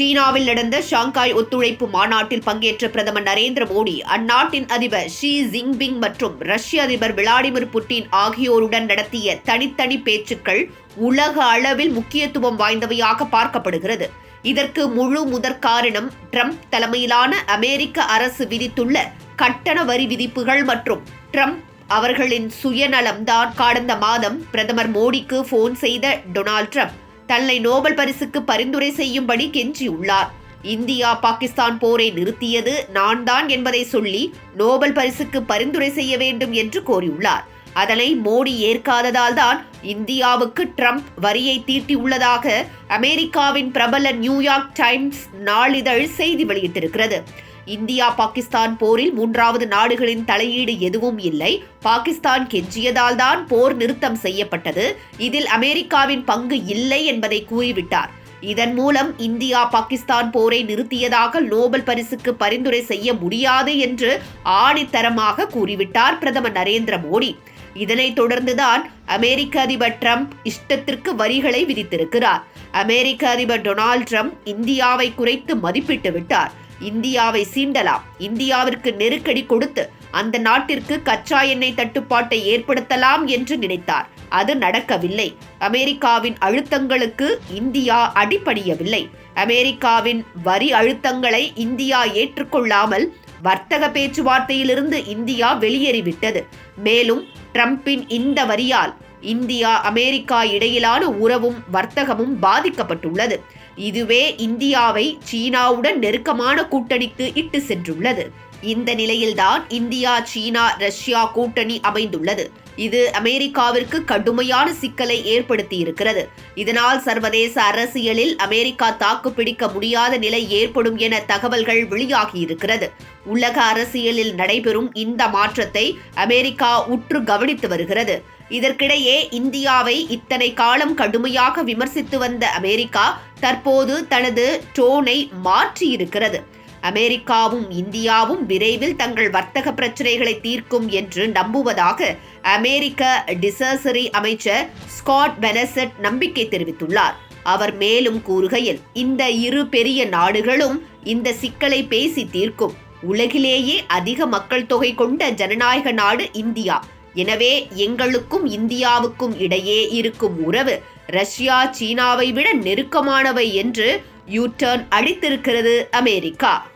சீனாவில் நடந்த ஷாங்காய் ஒத்துழைப்பு மாநாட்டில் பங்கேற்ற பிரதமர் நரேந்திர மோடி அந்நாட்டின் அதிபர் ஷி ஜின்பிங் மற்றும் ரஷ்ய அதிபர் விளாடிமிர் புட்டின் ஆகியோருடன் நடத்திய தனித்தனி பேச்சுக்கள் உலக அளவில் முக்கியத்துவம் வாய்ந்தவையாக பார்க்கப்படுகிறது. இதற்கு முழு முதற் காரணம் ட்ரம்ப் தலைமையிலான அமெரிக்க அரசு விதித்துள்ள கட்டண வரி விதிப்புகள் மற்றும் ட்ரம்ப் அவர்களின் சுயநலம்தான். கடந்த மாதம் பிரதமர் மோடிக்கு போன் செய்த டொனால்ட் ட்ரம்ப் தன்னை நோபல் பரிசுக்கு பரிந்துரை செய்யும்படி கெஞ்சியுள்ளார். இந்தியா பாகிஸ்தான் போரை நிறுத்தியது நான் தான் என்பதை சொல்லி நோபல் பரிசுக்கு பரிந்துரை செய்ய வேண்டும் என்று கோரியுள்ளார். அதனை மோடி ஏற்காததால் தான் இந்தியாவுக்கு ட்ரம்ப் வரியை தீட்டியுள்ளதாக அமெரிக்காவின் பிரபல நியூயார்க் டைம்ஸ் நாளிதழ் செய்தி வெளியிட்டிருக்கிறது. இந்தியா பாகிஸ்தான் போரில் மூன்றாவது நாடுகளின் தலையீடு எதுவும் இல்லை. பாகிஸ்தான் கெஞ்சியதால் தான் போர் நிறுத்தம் செய்யப்பட்டது. இதில் அமெரிக்காவின் பங்கு இல்லை என்பதை கூறிவிட்டார். இதன் மூலம் இந்தியா பாகிஸ்தான் போரை நிறுத்தியதாக நோபல் பரிசுக்கு பரிந்துரை செய்ய முடியாது என்று ஆணித்தரமாக கூறிவிட்டார் பிரதமர் நரேந்திர மோடி. இதனைத் தொடர்ந்துதான் அமெரிக்க அதிபர் ட்ரம்ப் இஷ்டத்திற்கு வரிகளை விதித்திருக்கிறார். அமெரிக்க அதிபர் டொனால்ட் ட்ரம்ப் இந்தியாவை குறைத்து மதிப்பிட்டு விட்டார். இந்தியாவை சீண்டலாம். இந்தியாவிற்கு நெருக்கடி கொடுத்து அந்த நாட்டிற்கு கச்சா எண்ணெய் தட்டுப்பாட்டை ஏற்படுத்தலாம் என்று நினைத்தார். அது நடக்கவில்லை. அமெரிக்காவின் அழுத்தங்களுக்கு இந்தியா அடிபணியவில்லை. அமெரிக்காவின் வரி அழுத்தங்களை இந்தியா ஏற்றுக்கொள்ளாமல் வர்த்தக பேச்சுவார்த்தையிலிருந்து இந்தியா வெளியேறிவிட்டது. மேலும் ட்ரம்பின் இந்த வரியால் இந்தியா அமெரிக்கா இடையிலான உறவும் வர்த்தகமும் பாதிக்கப்பட்டுள்ளது. இதுவே இந்தியாவை சீனாவுடன் நெருக்கமான கூட்டணிக்கு இட்டு சென்றுள்ளது. இந்த நிலையில்தான் இந்தியா சீனா ரஷ்யா கூட்டணி அமைந்துள்ளது. இது அமெரிக்காவிற்கு கடுமையான சிக்கலை ஏற்படுத்தி இருக்கிறது இதனால் சர்வதேச அரசியலில் அமெரிக்கா தாக்கு பிடிக்க முடியாத நிலை ஏற்படும் என தகவல்கள் வெளியாகி இருக்கிறது உலக அரசியலில் நடைபெறும் இந்த மாற்றத்தை அமெரிக்கா உற்று கவனித்து வருகிறது. இதற்கிடையே இந்தியாவை இத்தனை காலம் கடுமையாக விமர்சித்து வந்த அமெரிக்கா தற்போது தனது டோனை மாற்றியிருக்கிறது. அமெரிக்காவும் இந்தியாவும் விரைவில் தங்கள் வர்த்தக பிரச்சனைகளை தீர்க்கும் என்று நம்புவதாக அமெரிக்க டிசர்சரி அமைச்சர் ஸ்காட் பெனசட் நம்பிக்கை தெரிவித்துள்ளார். அவர் மேலும் கூறுகையில் இந்த இரு பெரிய நாடுகளும் இந்த சிக்கலை பேசி தீர்க்கும். உலகிலேயே அதிக மக்கள் தொகை கொண்ட ஜனநாயக நாடு இந்தியா. எனவே எங்களுக்கும் இந்தியாவுக்கும் இடையே இருக்கும் உறவு ரஷ்யா சீனாவை விட நெருக்கமானவை என்று யூ டர்ன் அடித்திருக்கிறது அமெரிக்கா.